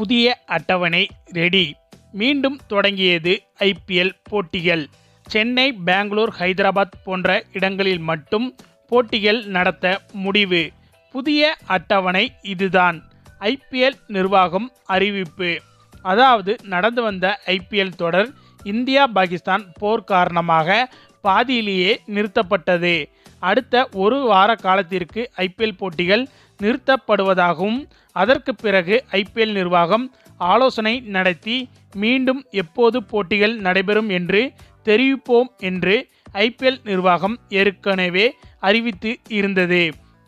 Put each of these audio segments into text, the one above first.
புதிய அட்டவணை ரெடி மீண்டும் தொடங்கியது ஐபிஎல் போட்டிகள். சென்னை பெங்களூர் ஹைதராபாத் போன்ற இடங்களில் மட்டும் போட்டிகள் நடத்த முடிவு. புதிய அட்டவணை இதுதான். ஐபிஎல் நிர்வாகம் அறிவிப்பு. அதாவது நடந்து வந்த ஐபிஎல் தொடர் இந்தியா பாகிஸ்தான் போர் காரணமாக பாதியிலேயே நிறுத்தப்பட்டது. அடுத்த ஒரு வார காலத்திற்கு ஐபிஎல் போட்டிகள் நிறுத்தப்படுவதாகவும் அதற்கு பிறகு ஐபிஎல் நிர்வாகம் ஆலோசனை நடத்தி மீண்டும் எப்போது போட்டிகள் நடைபெறும் என்று தெரிவிப்போம் என்று ஐபிஎல் நிர்வாகம் ஏற்கனவே அறிவித்து இருந்தது.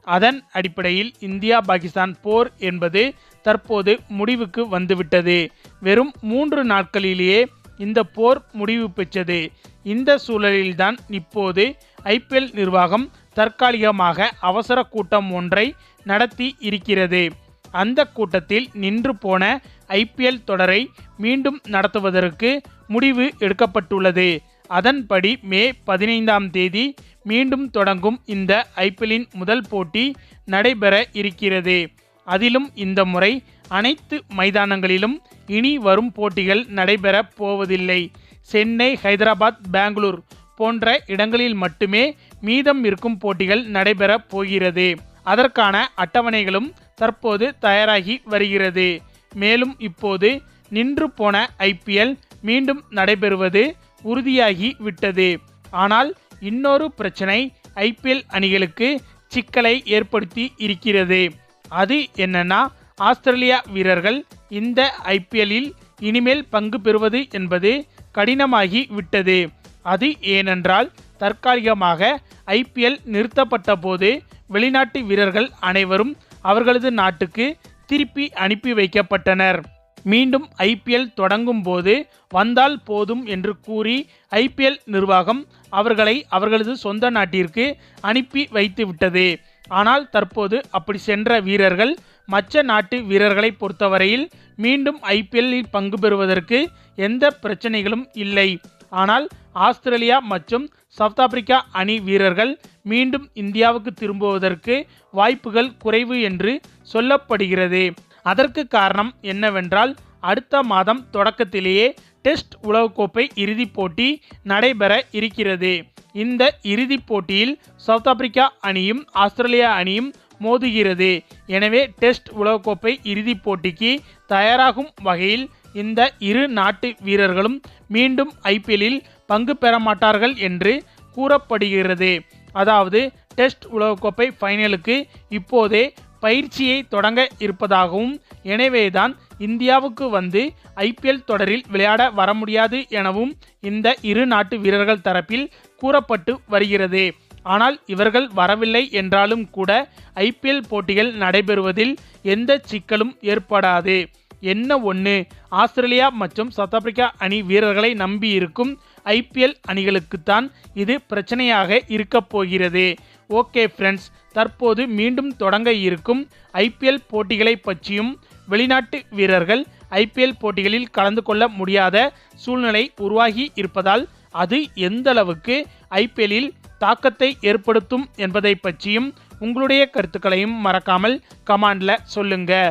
அதன் அடிப்படையில் இந்தியா பாகிஸ்தான் போர் என்பது தற்போது முடிவுக்கு வந்துவிட்டது. வெறும் மூன்று நாட்களிலேயே இந்த போர் முடிவு பெற்றது. இந்த சூழலில்தான் இப்போது ஐபிஎல் நிர்வாகம் தற்காலிகமாக அவசர கூட்டம் ஒன்றை நடத்தி இருக்கிறது. அந்த கூட்டத்தில் நின்று போன ஐபிஎல் தொடரை மீண்டும் நடத்துவதற்கு முடிவு எடுக்கப்பட்டுள்ளது. அதன்படி மே பதினைந்தாம் தேதி மீண்டும் தொடங்கும் இந்த ஐபிஎல்லின் முதல் போட்டி நடைபெற இருக்கிறது. அதிலும் இந்த முறை அனைத்து மைதானங்களிலும் இனி வரும் போட்டிகள் நடைபெறப் போவதில்லை. சென்னை ஹைதராபாத் பெங்களூர் போன்ற இடங்களில் மட்டுமே மீதம் இருக்கும் போட்டிகள் நடைபெறப் போகிறது. அதற்கான அட்டவணைகளும் தற்போது தயாராகி வருகிறது. மேலும் இப்போது நின்று போன ஐபிஎல் மீண்டும் நடைபெறுவது உறுதியாகி விட்டது. ஆனால் இன்னொரு பிரச்சனை ஐபிஎல் அணிகளுக்கு சிக்கலை ஏற்படுத்தி இருக்கிறது. அது என்னன்னா ஆஸ்திரேலியா வீரர்கள் இந்த ஐபிஎல்லில் இனிமேல் பங்கு பெறுவது என்பது கடினமாகி விட்டது. அது ஏனென்றால் தற்காலிகமாக ஐபிஎல் நிறுத்தப்பட்ட போது வெளிநாட்டு வீரர்கள் அனைவரும் அவர்களது நாட்டுக்கு திருப்பி அனுப்பி வைக்கப்பட்டனர். மீண்டும் ஐபிஎல் தொடங்கும் போது வந்தால் போதும் என்று கூறி ஐபிஎல் நிர்வாகம் அவர்களை அவர்களது சொந்த நாட்டிற்கு அனுப்பி வைத்துவிட்டது ஆனால் தற்போது அப்படி சென்ற வீரர்கள் மற்ற நாட்டு வீரர்களை பொறுத்தவரையில் மீண்டும் ஐபிஎல்லில் பங்கு பெறுவதற்கு எந்த பிரச்சனைகளும் இல்லை. ஆனால் ஆஸ்திரேலியா மற்றும் சவுத் ஆப்பிரிக்கா அணி வீரர்கள் மீண்டும் இந்தியாவுக்கு திரும்புவதற்கு வாய்ப்புகள் குறைவு என்று சொல்லப்படுகிறது. அதற்கு காரணம் என்னவென்றால் அடுத்த மாதம் தொடக்கத்திலேயே டெஸ்ட் உலகக்கோப்பை இறுதிப் போட்டி நடைபெற இருக்கிறது. இந்த இறுதிப் போட்டியில் சவுத் ஆப்பிரிக்கா அணியும் ஆஸ்திரேலியா அணியும் மோதுகிறது. எனவே டெஸ்ட் உலகக்கோப்பை இறுதிப் போட்டிக்கு தயாராகும் வகையில் இந்த இரு நாட்டு வீரர்களும் மீண்டும் ஐபிஎல்லில் பங்கு பெற மாட்டார்கள் என்று கூறப்படுகிறது. அதாவது டெஸ்ட் உலகக்கோப்பை ஃபைனலுக்கு இப்போதே பயிற்சியை தொடங்க இருப்பதாகவும் எனவேதான் இந்தியாவுக்கு வந்து ஐபிஎல் தொடரில் விளையாட வர முடியாது எனவும் இந்த இரு நாட்டு வீரர்கள் தரப்பில் கூறப்பட்டு வருகிறது. ஆனால் இவர்கள் வரவில்லை என்றாலும் கூட ஐபிஎல் போட்டிகள் நடைபெறுவதில் எந்த சிக்கலும் ஏற்படாது. என்ன ஒன்று ஆஸ்திரேலியா மற்றும் சவுத் ஆப்பிரிக்கா அணி வீரர்களை நம்பி இருக்கும் ஐபிஎல் அணிகளுக்குத்தான் இது பிரச்சனையாக இருக்கப் போகிறது. ஓகே ஃப்ரெண்ட்ஸ் தற்போது மீண்டும் தொடங்க இருக்கும் ஐபிஎல் போட்டிகளை பற்றியும் வெளிநாட்டு வீரர்கள் ஐபிஎல் போட்டிகளில் கலந்து கொள்ள முடியாத சூழ்நிலை உருவாகி இருப்பதால் அது எந்தளவுக்கு ஐபிஎல்லில் தாக்கத்தை ஏற்படுத்தும் என்பதை பற்றியும் உங்களுடைய கருத்துக்களையும் மறக்காமல் கமாண்டில் சொல்லுங்கள்